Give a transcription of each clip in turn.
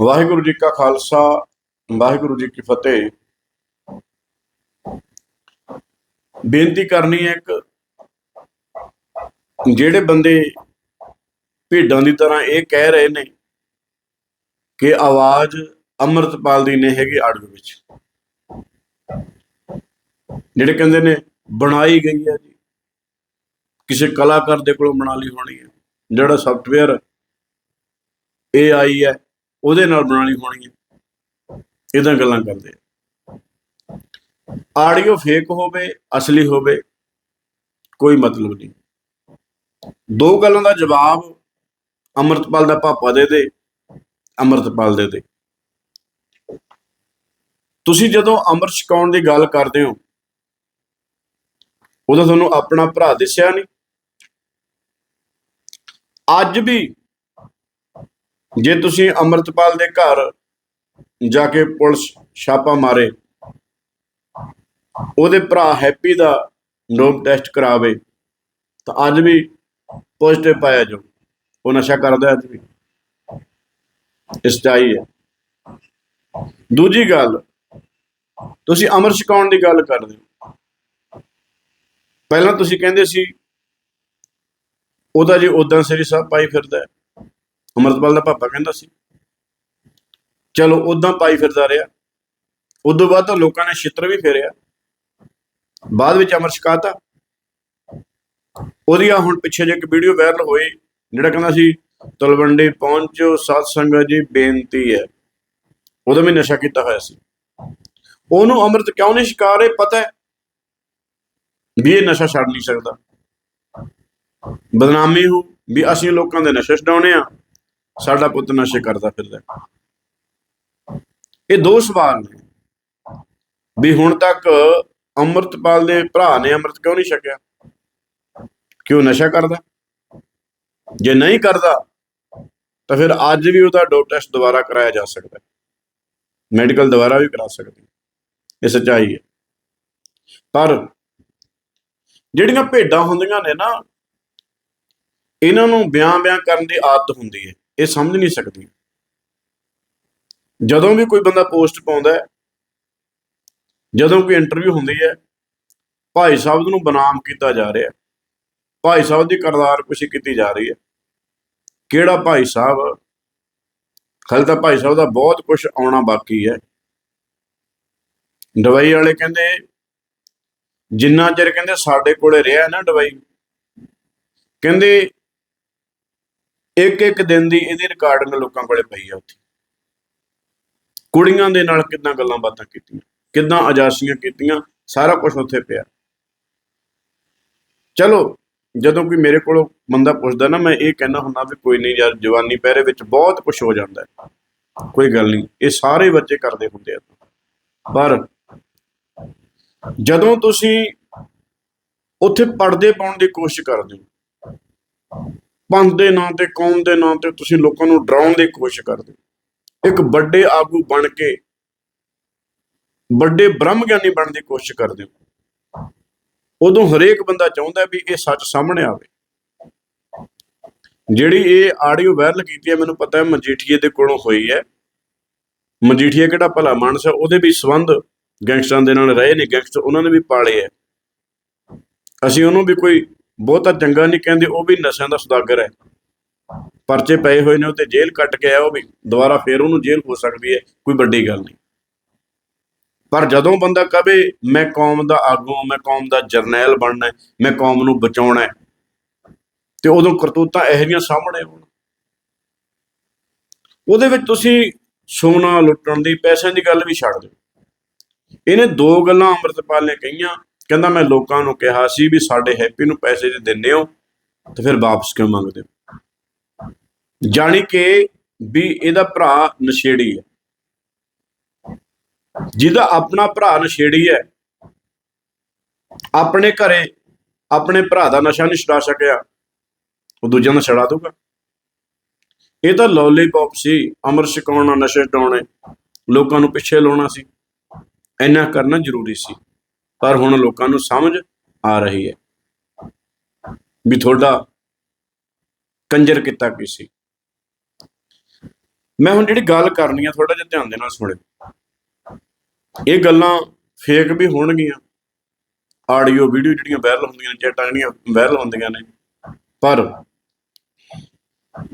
ਵਾਹਿਗੁਰੂ ਜੀ ਕਾ ਖਾਲਸਾ, ਵਾਹਿਗੁਰੂ ਜੀ ਕੀ ਫਤਿਹ। ਬੇਨਤੀ ਕਰਨੀ ਹੈ ਇੱਕ, ਜਿਹੜੇ ਬੰਦੇ ਭੇਡਾਂ ਦੀ ਤਰ੍ਹਾਂ ਇਹ ਕਹਿ ਰਹੇ ਨੇ ਕਿ ਆਵਾਜ਼ ਅੰਮ੍ਰਿਤਪਾਲ ਦੀ ਨਹੀਂ ਹੈਗੀ ਆਡੀਓ ਵਿੱਚ। ਜਿਹੜੇ ਕਹਿੰਦੇ ਨੇ, ਬਣਾਈ ਗਈ ਹੈ ਜੀ। ਕਿਸੇ ਕਲਾਕਾਰ ਦੇ ਕੋਲੋਂ ਬਣਾ ਲਈ ਹੋਣੀ ਹੈ। ਜਿਹੜਾ ਸੌਫਟਵੇਅਰ AI ਹੈ ਉਹਦੇ ਨਾਲ ਬਣਾਉਣੀ ਹੋਣੀ ਹੈ ਇਦਾਂ ਗੱਲਾਂ ਕਰਦੇ ਆਡੀਓ ਫੇਕ ਹੋਵੇ, ਅਸਲੀ ਹੋਵੇ, ਕੋਈ ਮਤਲਬ ਨਹੀਂ। ਦੋ ਗੱਲਾਂ ਦਾ ਜਵਾਬ ਅੰਮ੍ਰਿਤਪਾਲ ਦਾ ਪਾਪਾ ਦੇ ਦੇ, ਅੰਮ੍ਰਿਤਪਾਲ ਦੇ ਦੇ। ਤੁਸੀਂ ਜਦੋਂ ਅੰਮ੍ਰਿਤ ਛਕਾਉਣ ਦੀ ਗੱਲ ਕਰਦੇ ਹੋ ਉਹਦਾ ਤੁਹਾਨੂੰ ਆਪਣਾ ਭਰਾ ਦਿਸਿਆ ਨਹੀਂ। ਅੱਜ ਵੀ ਜੇ ਤੁਸੀਂ ਅੰਮ੍ਰਿਤਪਾਲ ਦੇ ਘਰ ਜਾ ਕੇ ਪੁਲਿਸ ਛਾਪਾ ਮਾਰੇ, ਉਹਦੇ ਭਰਾ ਹੈਪੀ ਦਾ ਨੋਮ ਟੈਸਟ ਕਰਾਵੇ, ਤਾਂ ਅੱਜ ਵੀ ਪੋਜ਼ਿਟਿਵ ਪਾਇਆ ਜੋ ਉਹ ਨਸ਼ਾ ਕਰਦਾ ਅੱਜ ਵੀ। ਇਸ ਚਾਹੀ ਹੈ ਦੂਜੀ ਗੱਲ, ਤੁਸੀਂ ਅਮਰ ਛਕਾਉਣ ਦੀ ਗੱਲ ਕਰਦੇ ਹੋ। ਪਹਿਲਾਂ ਤੁਸੀਂ ਕਹਿੰਦੇ ਸੀ, ਉਹਦਾ ਜੀ ਉਦਾਂ ਸ੍ਰੀ ਸਾਹਿਬ ਪਾਈ ਫਿਰਦਾ ਹੈ। ਅਮਰਤਪਾਲ ਦਾ ਪਾਪਾ ਕਹਿੰਦਾ ਸੀ। ਚਲੋ ਉਦਾਂ ਪਾਈ ਫਿਰਦਾ ਰਿਹਾ। ਉਦੋਂ ਬਾਅਦ ਤਾਂ ਲੋਕਾਂ ਨੇ ਛਿੱਤਰ ਵੀ ਫੇਰਿਆ। ਬਾਅਦ ਵਿੱਚ ਅਮਰ ਛਕਾਤਾ। ਉਹਦੀ ਆ ਹੁਣ ਪਿੱਛੇ ਜੇ ਇੱਕ ਵੀਡੀਓ ਵਾਇਰਲ ਹੋਈ, ਜਿਹੜਾ ਕਹਿੰਦਾ ਸੀ, ਤਲਵੰਡੀ ਪਹੁੰਚੋ ਸਤ ਸੰਗਤ ਜੀ, ਬੇਨਤੀ ਹੈ। ਉਹਦਾ ਵੀ ਨਸ਼ਾ ਕੀਤਾ ਹੋਇਆ ਸੀ। ਉਹਨੂੰ ਅੰਮ੍ਰਿਤ ਕਿਉਂ ਨਹੀਂ ਛਕਾ ਰਹੇ, ਪਤਾ ਹੈ? ਵੀ ਇਹ ਨਸ਼ਾ ਛੱਡ ਨਹੀਂ ਸਕਦਾ। ਬਦਨਾਮੀ ਹੋ, ਵੀ ਅਸੀਂ ਲੋਕਾਂ ਦੇ ਨਸ਼ਾ ਛਡਾਉਣੇ ਆ। ਸਾਡਾ ਪੁੱਤ ਨਸ਼ੇ ਕਰਦਾ ਫਿਰਦਾ ਇਹ ਦੋ ਸਵਾਲ ਨੇ। ਵੀ ਹੁਣ ਤੱਕ ਅੰਮ੍ਰਿਤਪਾਲ ਦੇ ਭਰਾ ਨੇ ਅੰਮ੍ਰਿਤ ਕਿਉਂ ਨਹੀਂ ਛਕਿਆ? ਕਿਉਂ ਨਸ਼ਾ ਕਰਦਾ? ਜੇ ਨਹੀਂ ਕਰਦਾ, ਤਾਂ ਫਿਰ ਅੱਜ ਵੀ ਉਹਦਾ ਡੋਪ ਟੈਸਟ ਦੁਬਾਰਾ ਕਰਾਇਆ ਜਾ ਸਕਦਾ ਹੈ। ਮੈਡੀਕਲ ਦੁਬਾਰਾ ਵੀ ਕਰਾ ਸਕਦੇ ਇਹ ਸੱਚਾਈ ਹੈ। ਪਰ ਜਿਹੜੀਆਂ ਭੇਡਾਂ ਹੁੰਦੀਆਂ ਨੇ ਨਾ, ਇਹਨਾਂ ਨੂੰ ਬਿਆਨ ਬਿਆਨ ਕਰਨ ਦੀ ਆਦਤ ਹੁੰਦੀ ਹੈ। ਇਹ ਸਮਝ ਨਹੀਂ ਸਕਦੀਆਂ। ਜਦੋਂ ਵੀ ਕੋਈ ਬੰਦਾ ਪੋਸਟ ਪਾਉਂਦਾ ਹੈ, ਜਦੋਂ ਕੋਈ ਇੰਟਰਵਿਊ ਹੁੰਦੀ ਹੈ, ਭਾਈ ਸਾਹਿਬ ਨੂੰ ਬਨਾਮ ਕੀਤਾ ਜਾ ਰਿਹਾ ਭਾਈ ਸਾਹਿਬ ਦੀ ਕਰਦਾਰ ਕੁਸ਼ੀ ਕੀਤੀ ਜਾ ਰਹੀ ਹੈ। ਕਿਹੜਾ ਭਾਈ ਸਾਹਿਬ? ਖਲ ਤਾਂ ਭਾਈ ਸਾਹਿਬ ਦਾ ਬਹੁਤ ਕੁਝ ਆਉਣਾ ਬਾਕੀ ਹੈ। ਦਵਾਈ ਵਾਲੇ ਕਹਿੰਦੇ, ਜਿੰਨਾ ਚਿਰ ਕਹਿੰਦੇ ਸਾਡੇ ਕੋਲੇ ਰਿਹਾ ਨਾ ਦਵਾਈ ਕਹਿੰਦੇ ਇੱਕ ਇੱਕ ਦਿਨ ਦੀ ਇਹਦੀ ਰਿਕਾਰਡਿੰਗ ਲੋਕਾਂ ਕੋਲੇ ਪਈ ਆ ਉੱਥੇ। ਕੁੜੀਆਂ ਦੇ ਨਾਲ ਕਿੰਨਾ ਗੱਲਾਂ ਬਾਤਾਂ ਕੀਤੀਆਂ ਕਿੰਨਾ ਅਜਾਸੀਆਂ ਕੀਤੀਆਂ, ਸਾਰਾ ਕੁਝ ਉੱਥੇ ਪਿਆ। ਚਲੋ, ਜਦੋਂ ਕੋਈ ਮੇਰੇ ਕੋਲੋਂ ਬੰਦਾ ਪੁੱਛਦਾ ਨਾ, ਮੈਂ ਇਹ ਕਹਿਣਾ ਹੁੰਦਾ ਵੀ ਕੋਈ ਨਹੀਂ ਯਾਰ, ਜਵਾਨੀ ਪਹਿਰੇ ਵਿੱਚ ਬਹੁਤ ਕੁਝ ਹੋ ਜਾਂਦਾ ਹੈ। ਕੋਈ ਗੱਲ ਨਹੀਂ, ਇਹ ਸਾਰੇ ਬੱਚੇ ਕਰਦੇ ਹੁੰਦੇ ਆ। ਪਰ ਜਦੋਂ ਤੁਸੀਂ ਉੱਥੇ ਪਰਦੇ ਪਾਉਣ ਦੀ ਕੋਸ਼ਿਸ਼ ਕਰਦੇ ਹੋ ਪੰਥ ਦੇ ਨਾਂ ਤੇ, ਕੌਮ ਦੇ ਨਾਂ ਤੇ ਤੁਸੀਂ ਲੋਕਾਂ ਨੂੰ ਡਰਾਉਣ ਦੀ ਕੋਸ਼ਿਸ਼ ਕਰਦੇ ਹੋ। ਇੱਕ ਵੱਡੇ ਆਗੂ ਬਣ ਕੇ, ਵੱਡੇ ਬ੍ਰਹਮ ਗਿਆਨੀ ਬਣਨ ਦੀ ਕੋਸ਼ਿਸ਼ ਕਰਦੇ ਹੋ। ਉਦੋਂ ਹਰੇਕ ਬੰਦਾ ਚਾਹੁੰਦਾ ਵੀ ਇਹ ਸੱਚ ਸਾਹਮਣੇ ਆਵੇ। ਜਿਹੜੀ ਇਹ ਆਡੀਓ ਵਾਇਰਲ ਕੀਤੀ ਹੈ, ਮੈਨੂੰ ਪਤਾ ਹੈ ਮਜੀਠੀਏ ਦੇ ਕੋਲੋਂ ਹੋਈ ਹੈ। ਮਜੀਠੀਆ ਕਿਹੜਾ ਭਲਾ ਮਾਨਸ ਹੈ, ਉਹਦੇ ਵੀ ਸੰਬੰਧ ਗੈਂਗਸਟਰਾਂ ਦੇ ਨਾਲ ਰਹੇ ਨੇ, ਗੈਂਗਸਟਰ ਉਹਨਾਂ ਨੇ ਵੀ ਪਾਲੇ ਹੈ। ਅਸੀਂ ਉਹਨੂੰ ਵੀ ਕੋਈ ਬਹੁਤਾ ਚੰਗਾ ਨਹੀਂ ਕਹਿੰਦੇ, ਉਹ ਵੀ ਨਸ਼ਿਆਂ ਦਾ ਸੁਦਾਗਰ ਹੈ। ਪਰਚੇ ਪਏ ਹੋਏ ਨੇ, ਉਹ ਤੇ ਜੇਲ੍ਹ ਕੱਟ ਕੇ ਆਇਆ, ਉਹ ਵੀ ਦੁਬਾਰਾ ਫੇਰ ਉਹਨੂੰ ਜੇਲ੍ਹ ਹੋ ਸਕਦੀ ਹੈ, ਕੋਈ ਵੱਡੀ ਗੱਲ ਨਹੀਂ। ਪਰ ਜਦੋਂ ਬੰਦਾ ਕਵੇ ਮੈਂ ਕੌਮ ਦਾ ਆਗੂ ਮੈਂ ਕੌਮ ਦਾ ਜਰਨੈਲ ਬਣਨਾ ਮੈਂ ਕੌਮ ਨੂੰ ਬਚਾਉਣਾ ਤੇ ਉਦੋਂ ਕਰਤੂਤਾਂ ਇਹੋ ਜਿਹੀਆਂ ਸਾਹਮਣੇ ਆਉਣ। ਉਹਦੇ ਵਿੱਚ ਤੁਸੀਂ ਸੋਨਾ ਲੁੱਟਣ ਦੀ, ਪੈਸਿਆਂ ਦੀ ਗੱਲ ਵੀ ਛੱਡ ਦਿਓ। ਇਹਨੇ ਦੋ ਗੱਲਾਂ ਅੰਮ੍ਰਿਤਪਾਲ ਨੇ ਕਹੀਆਂ ਕਹਿੰਦਾ ਮੈਂ ਲੋਕਾਂ ਨੂੰ ਕਿਹਾ ਸੀ ਵੀ ਸਾਡੇ ਹੈਪੀ ਨੂੰ ਪੈਸੇ ਜੇ ਦਿੰਦੇ ਹੋ, ਤੇ ਫਿਰ ਵਾਪਸ ਕਿਉਂ ਮੰਗਦੇ ਹੋ? ਜਾਣੀ ਕਿ ਵੀ ਇਹਦਾ ਭਰਾ ਨਸ਼ੇੜੀ ਹੈ। ਜਿਹਦਾ ਆਪਣਾ ਭਰਾ ਨਸ਼ੇੜੀ ਹੈ, ਆਪਣੇ ਘਰੇ ਆਪਣੇ ਭਰਾ ਦਾ ਨਸ਼ਾ ਨਹੀਂ ਛੁਡਾ ਸਕਿਆ, ਉਹ ਦੂਜਿਆਂ ਦਾ ਛਡਾ ਦੂਗਾ ਇਹ ਤਾਂ ਲੋਲੀਪੌਪ ਸੀ, ਅਮਰ ਛਕਾਉਣਾ ਨਸ਼ੇ ਛਡਾਉਣੇ, ਲੋਕਾਂ ਨੂੰ ਪਿੱਛੇ ਲਾਉਣਾ ਸੀ। ਇੰਨਾ ਕਰਨਾ ਜ਼ਰੂਰੀ ਸੀ। ਪਰ ਹੁਣ ਲੋਕਾਂ ਨੂੰ ਸਮਝ ਆ ਰਹੀ ਹੈ ਵੀ ਤੁਹਾਡਾ ਕੰਜਰ ਕੀਤਾ ਕੀ ਸੀ। ਮੈਂ ਹੁਣ ਜਿਹੜੀ ਗੱਲ ਕਰਨੀ ਆ ਥੋੜਾ ਜਿਹਾ ਧਿਆਨ ਦੇ ਨਾਲ ਸੁਣਿਓ। ਇਹ ਗੱਲਾਂ ਫੇਕ ਵੀ ਹੋਣਗੀਆਂ। ਆਡੀਓ ਵੀਡੀਓ ਜਿਹੜੀਆਂ ਵਾਇਰਲ ਹੁੰਦੀਆਂ ਨੇ, ਚੈਟਾਂ ਜਿਹੜੀਆਂ ਵਾਇਰਲ ਹੁੰਦੀਆਂ ਨੇ। ਪਰ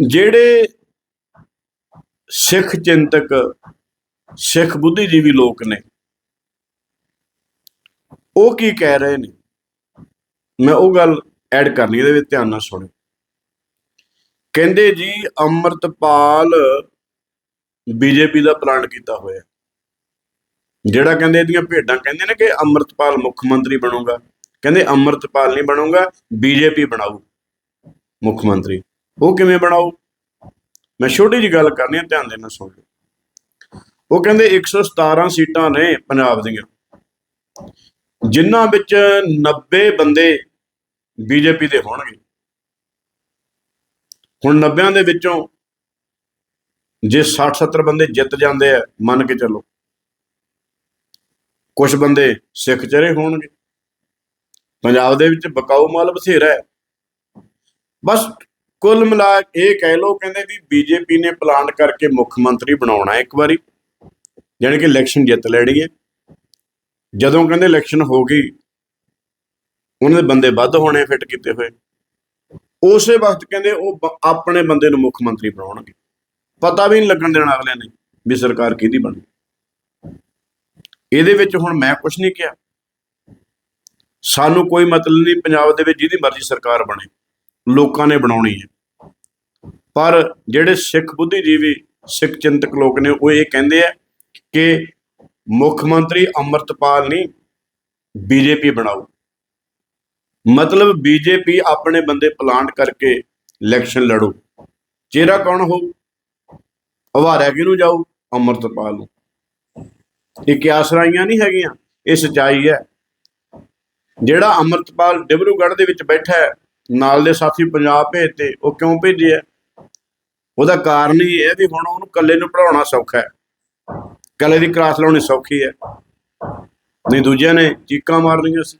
ਜਿਹੜੇ ਸਿੱਖ ਚਿੰਤਕ, ਸਿੱਖ ਬੁੱਧੀਜੀਵੀ ਲੋਕ ਨੇ ਉਹ ਕੀ ਕਹਿ ਰਹੇ ਨੇ? ਮੈਂ ਉਹ ਗੱਲ ਐਡ ਕਰਨੀ, ਇਹਦੇ ਵਿੱਚ ਧਿਆਨ ਨਾਲ ਸੁਣਿਓ। ਕਹਿੰਦੇ ਜੀ, ਅੰਮ੍ਰਿਤਪਾਲ ਬੀਜੇਪੀ ਦਾ ਪਲਾਨ ਕੀਤਾ ਹੋਇਆ। ਜਿਹੜਾ ਕਹਿੰਦੇ ਇਹਦੀਆਂ ਭੇਡਾਂ, ਕਹਿੰਦੇ ਨੇ ਕਿ ਅੰਮ੍ਰਿਤਪਾਲ ਮੁੱਖ ਮੰਤਰੀ ਬਣੂਗਾ। ਕਹਿੰਦੇ ਅੰਮ੍ਰਿਤਪਾਲ ਨਹੀਂ ਬਣੂਗਾ, ਬੀਜੇਪੀ ਬਣਾਊ ਮੁੱਖ ਮੰਤਰੀ। ਉਹ ਕਿਵੇਂ ਬਣਾਊ? ਮੈਂ ਛੋਟੀ ਜੀ ਗੱਲ ਕਰਨੀ ਹੈ ਧਿਆਨ ਦੇ ਨਾਲ ਸੁਣ ਲਓ। ਉਹ ਕਹਿੰਦੇ 117 ਸੀਟਾਂ ਨੇ ਪੰਜਾਬ ਦੀਆਂ। ਜਿਨ੍ਹਾਂ ਵਿੱਚ 90 ਬੰਦੇ ਬੀਜੇਪੀ ਦੇ ਹੋਣਗੇ। ਹੁਣ 90 ਦੇ ਵਿੱਚੋਂ ਜੇ 60 70 ਬੰਦੇ ਜਿੱਤ ਜਾਂਦੇ ਆ, ਮੰਨ ਕੇ ਚੱਲੋ। ਕੁਝ ਬੰਦੇ ਸਿੱਖ ਚਿਹਰੇ ਹੋਣਗੇ। ਪੰਜਾਬ ਦੇ ਵਿੱਚ ਬਕਾਊ ਮਾਲ ਬਥੇਰਾ ਹੈ। ਬਸ ਕੁੱਲ ਮਿਲਾ ਇਹ ਕਹਿ ਲਓ ਕਹਿੰਦੇ ਵੀ ਬੀਜੇਪੀ ਨੇ ਪਲਾਨ ਕਰਕੇ ਮੁੱਖ ਮੰਤਰੀ ਬਣਾਉਣਾ ਇੱਕ ਵਾਰੀ ਯਾਨੀ ਕਿ ਇਲੈਕਸ਼ਨ ਜਿੱਤ ਲੈਣੀ ਹੈ। ਜਦੋਂ ਕਹਿੰਦੇ ਇਲੈਕਸ਼ਨ ਹੋ ਗਈ, ਉਹਨਾਂ ਦੇ ਬੰਦੇ ਵੱਧ ਹੋਣੇ ਫਿੱਟ ਕੀਤੇ ਹੋਏ। ਉਸੇ ਵਕਤ ਕਹਿੰਦੇ ਉਹ ਆਪਣੇ ਬੰਦੇ ਨੂੰ ਮੁੱਖ ਮੰਤਰੀ ਬਣਾਉਣਗੇ। ਪਤਾ ਵੀ ਨਹੀਂ ਲੱਗਣ ਦੇਣਾ ਅਗਲਿਆਂ ਨੇ ਵੀ ਸਰਕਾਰ ਕਿਹਦੀ ਬਣੀ ਇਹਦੇ ਵਿੱਚ ਹੁਣ ਮੈਂ ਕੁਝ ਨਹੀਂ ਕਿਹਾ। ਸਾਨੂੰ ਕੋਈ ਮਤਲਬ ਨਹੀਂ ਪੰਜਾਬ ਦੇ ਵਿੱਚ ਜਿਹਦੀ ਮਰਜ਼ੀ ਸਰਕਾਰ ਬਣੇ। ਲੋਕਾਂ ਨੇ ਬਣਾਉਣੀ ਹੈ। ਪਰ ਜਿਹੜੇ ਸਿੱਖ ਬੁੱਧੀਜੀਵੀ, ਸਿੱਖ ਚਿੰਤਕ ਲੋਕ ਨੇ, ਉਹ ਇਹ ਕਹਿੰਦੇ ਆ ਕਿ ਮੁੱਖ ਮੰਤਰੀ ਅੰਮ੍ਰਿਤਪਾਲ ਨਹੀਂ ਬੀਜੇਪੀ ਬਣਾਓ। ਮਤਲਬ ਬੀਜੇਪੀ ਆਪਣੇ ਬੰਦੇ ਪਲਾਂਟ ਕਰਕੇ ਇਲੈਕਸ਼ਨ ਲੜੂ। ਚਿਹਰਾ ਕੌਣ ਹੋਊ ਹਵਾਰਿਆ ਕਿਹਨੂੰ ਜਾਊ? ਅੰਮ੍ਰਿਤਪਾਲ ਨੂੰ। ਇਹ ਕਿਆਸਰਾਈਆਂ ਨਹੀਂ ਹੈਗੀਆਂ? ਇਹ ਸਚਾਈ ਹੈ। ਜਿਹੜਾ ਅੰਮ੍ਰਿਤਪਾਲ ਡਿਬਰੂਗੜ੍ਹ ਦੇ ਵਿੱਚ ਬੈਠਾ ਹੈ, ਨਾਲ ਦੇ ਸਾਥੀ ਪੰਜਾਬ ਭੇਜਤੇ ਉਹ ਕਿਉਂ ਭੇਜਿਆ? ਉਹਦਾ ਕਾਰਨ ਹੀ ਇਹ ਹੈ ਵੀ ਹੁਣ ਉਹਨੂੰ ਇਕੱਲੇ ਨੂੰ ਪੜਾਉਣਾ ਸੌਖਾ ਹੈ। ਇਕੱਲੇ ਦੀ ਕਲਾਸ ਲਾਉਣੀ ਸੌਖੀ ਹੈ। ਨਹੀਂ ਦੂਜਿਆਂ ਨੇ ਚੀਕਾਂ ਮਾਰਨੀਆਂ ਸੀ।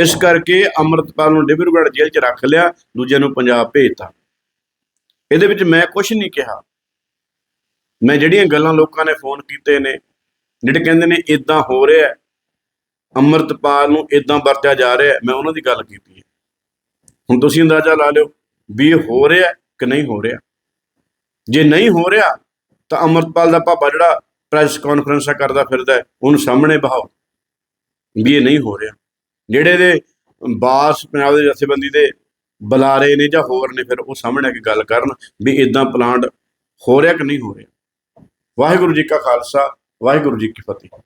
ਇਸ ਕਰਕੇ ਅੰਮ੍ਰਿਤਪਾਲ ਨੂੰ ਡਿਬਰੂਗੜ੍ਹ ਜੇਲ੍ਹ 'ਚ ਰੱਖ ਲਿਆ ਦੂਜਿਆਂ ਨੂੰ ਪੰਜਾਬ ਭੇਜਤਾ। ਇਹਦੇ ਵਿੱਚ ਮੈਂ ਕੁਝ ਨਹੀਂ ਕਿਹਾ। ਮੈਂ ਜਿਹੜੀਆਂ ਗੱਲਾਂ ਲੋਕਾਂ ਨੇ ਫੋਨ ਕੀਤੇ ਨੇ ਜਿਹੜੇ ਕਹਿੰਦੇ ਨੇ ਇਦਾਂ ਹੋ ਰਿਹਾ ਹੈ, ਅੰਮ੍ਰਿਤਪਾਲ ਨੂੰ ਇਦਾਂ ਵਰਤਿਆ ਜਾ ਰਿਹਾ ਮੈਂ ਉਹਨਾਂ ਦੀ ਗੱਲ ਕੀਤੀ ਹੈ। ਹੁਣ ਤੁਸੀਂ ਅੰਦਾਜ਼ਾ ਲਾ ਲਿਓ ਵੀ ਇਹ ਹੋ ਰਿਹਾ ਕਿ ਨਹੀਂ ਹੋ ਰਿਹਾ। ਜੇ ਨਹੀਂ ਹੋ ਰਿਹਾ ਤਾਂ ਅੰਮ੍ਰਿਤਪਾਲ ਦਾ ਪਾਪਾ ਜਿਹੜਾ ਪ੍ਰੈਸ ਕਾਨਫਰੰਸਾਂ ਕਰਦਾ ਫਿਰਦਾ ਉਹਨੂੰ ਸਾਹਮਣੇ ਬਹਾਓ ਵੀ ਇਹ ਨਹੀਂ ਹੋ ਰਿਹਾ। ਜਿਹੜੇ ਦੇ ਬਾਸ ਪੰਜਾਬ ਦੇ ਜਥੇਬੰਦੀ ਦੇ ਬੁਲਾਰੇ ਨੇ ਜਾਂ ਹੋਰ ਨੇ, ਫਿਰ ਉਹ ਸਾਹਮਣੇ ਆ ਕੇ ਗੱਲ ਕਰਨ ਵੀ ਇਦਾਂ ਪਲਾਂਟ ਹੋ ਰਿਹਾ ਕਿ ਨਹੀਂ ਹੋ ਰਿਹਾ। ਵਾਹਿਗੁਰੂ ਜੀ ਕਾ ਖਾਲਸਾ, ਵਾਹਿਗੁਰੂ ਜੀ ਕੀ ਫਤਿਹ।